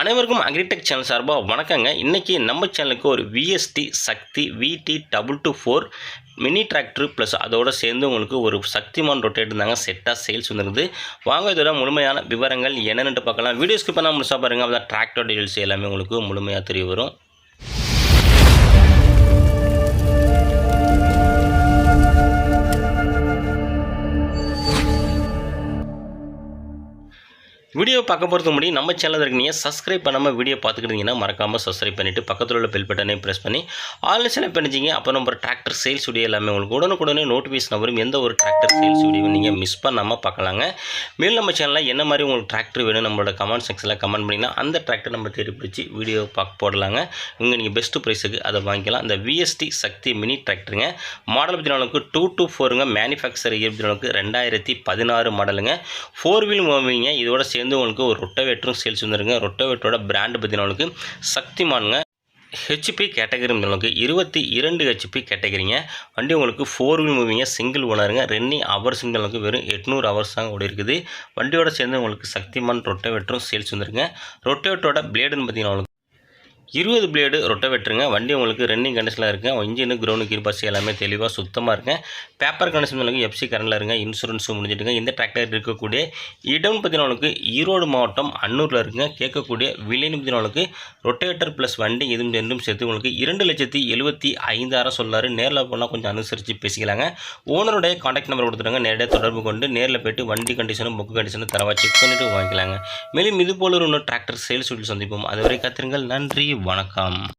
அனைவருக்கும் agritech channel சார்பாக வணக்கங்க. இன்றைக்கி நம்ம சேனலுக்கு ஒரு VST Shakti VT double two four mini tractor plus அதோடு சேர்ந்து உங்களுக்கு ஒரு சக்திமான் ரொட்டேட் இருந்தாங்க. செட்டாக சேல்ஸ் வந்துருக்குது வாங்க இதோட முழுமையான விவரங்கள் என்னென்னு பார்க்கலாம். வீடியோஸ்க்கு பண்ணால் முழுசாக பாருங்கள் அப்போ டிராக்டர் டீல்ஸ் எல்லாமே உங்களுக்கு முழுமையாக தெரிய வரும். வீடியோ பார்க்க போகிறது முடி நம்ம சேனல் இருக்கீங்க சப்ஸ்கிரைப் பண்ணாமல் வீடியோ பார்த்துக்கிட்டீங்கன்னா மறக்காமல் சப்ஸ்கிரைப் பண்ணிவிட்டு பக்கத்தில் உள்ள பெல் பட்டனை ப்ரெஸ் பண்ணி ஆன்லைன் செலக்ட் பண்ணிச்சிங்க அப்போ நம்ம டிராக்டர் சேல்ஸ் வீடியோ எல்லாமே உங்களுக்கு உடனுக்குடனே நோட்டிஃபிகேஷன் வரும். எந்த ஒரு டிராக்டர் சேல்ஸ் வீடியோ நீங்கள் மிஸ் பண்ணாமல் பார்க்கலாங்க. மேலும் நம்ம சேனலில் என்ன மாதிரி உங்களுக்கு டிராக்டர் வேணும் நம்மளோட கமெண்ட் செக்ஷனில் கமெண்ட் பண்ணிங்கன்னா அந்த டிராக்டர் நம்ம தேடி பிடிச்சி வீடியோ பார்க்க போடலாங்க. இங்கே நீங்கள் பெஸ்ட்டு ப்ரைஸுக்கு அதை வாங்கிக்கலாம். அந்த விஎஸ்டி சக்தி மினி டிராக்டருங்க மாடல் பற்றினவங்களுக்கு டூ டூ ஃபோருங்க மேனுஃபேக்சர் இயர் நாளுக்கு ரெண்டாயிரத்தி பதினாறு மாடலுங்க ஃபோர் வீல் மூவிங்க இதோட சேர்ந்து உங்களுக்கு ஒரு ரொட்டவேட்டரும் சேல்ஸ் வந்துருங்க. ரொட்டவேட்டரோட பிராண்டு பார்த்தீங்கன்னா சக்திமானுங்க ஹெச்பி கேட்டகரி உங்களுக்கு இருபத்தி இரண்டு ஹெச்பி கேட்டகரிங்க வண்டி உங்களுக்கு ஃபோர் வீல் மூவிங்க சிங்கிள் ஓனருங்க ரன்னிங் ஹவர்ஸ் உங்களுக்கு வெறும் எட்நூறு ஹவர்ஸ் தாங்க ஓடி இருக்குது. வண்டியோட சேர்ந்து உங்களுக்கு சக்திமான் ரொட்டவேட்டரும் சேல்ஸ் வந்துருங்க. ரொட்டவேட்டரோட பிளேடுன்னு பார்த்தீங்கன்னா இருபது பிளேடு ரொட்டவேட்டருங்க வண்டி உங்களுக்கு ரன்னிங் கண்டிஷனில் இருக்குது இன்ஜினு கிரௌண்டு கீர் பஸ் எல்லாமே தெளிவாக சுத்தமாக இருக்குங்க பேப்பர் கண்டிஷன் உங்களுக்கு எஃப்சி கரண்டில் இருங்க. இன்சூரன்ஸும் முடிஞ்சிட்டுங்க இந்த டிராக்டர் இருக்கக்கூடிய இடம் பார்த்தீங்கன்னா ஈரோடு மாவட்டம் அன்னூரில் இருக்குங்க. கேட்கக்கூடிய விலைன்னு பார்த்தீங்கன்னா ரொட்டேட்டர் ப்ளஸ் வண்டி இதுவும் ரெண்டும் சேர்த்து உங்களுக்கு இரண்டு லட்சத்தி எழுபத்தி ஐந்தாயிரம் சொல்லாரு. நேரில் போனால் கொஞ்சம் அனுசரித்து பேசிக்கலாங்க. ஓனருடைய காண்டாக்ட் நம்பர் கொடுத்துருங்க. நேரடியாக தொடர்பு கொண்டு நேரில் போய்ட்டு வண்டி கண்டிஷனும் புக்கு கண்டிஷனும் தரவா செக் பண்ணிவிட்டு வாங்கிக்கலாங்க. மேலும் இது போல ஒரு டிராக்டர் சேல்ஸ் வீட்டில் சந்திப்போம். அதுவரை கத்துருங்கள். நன்றி. வணக்கம்.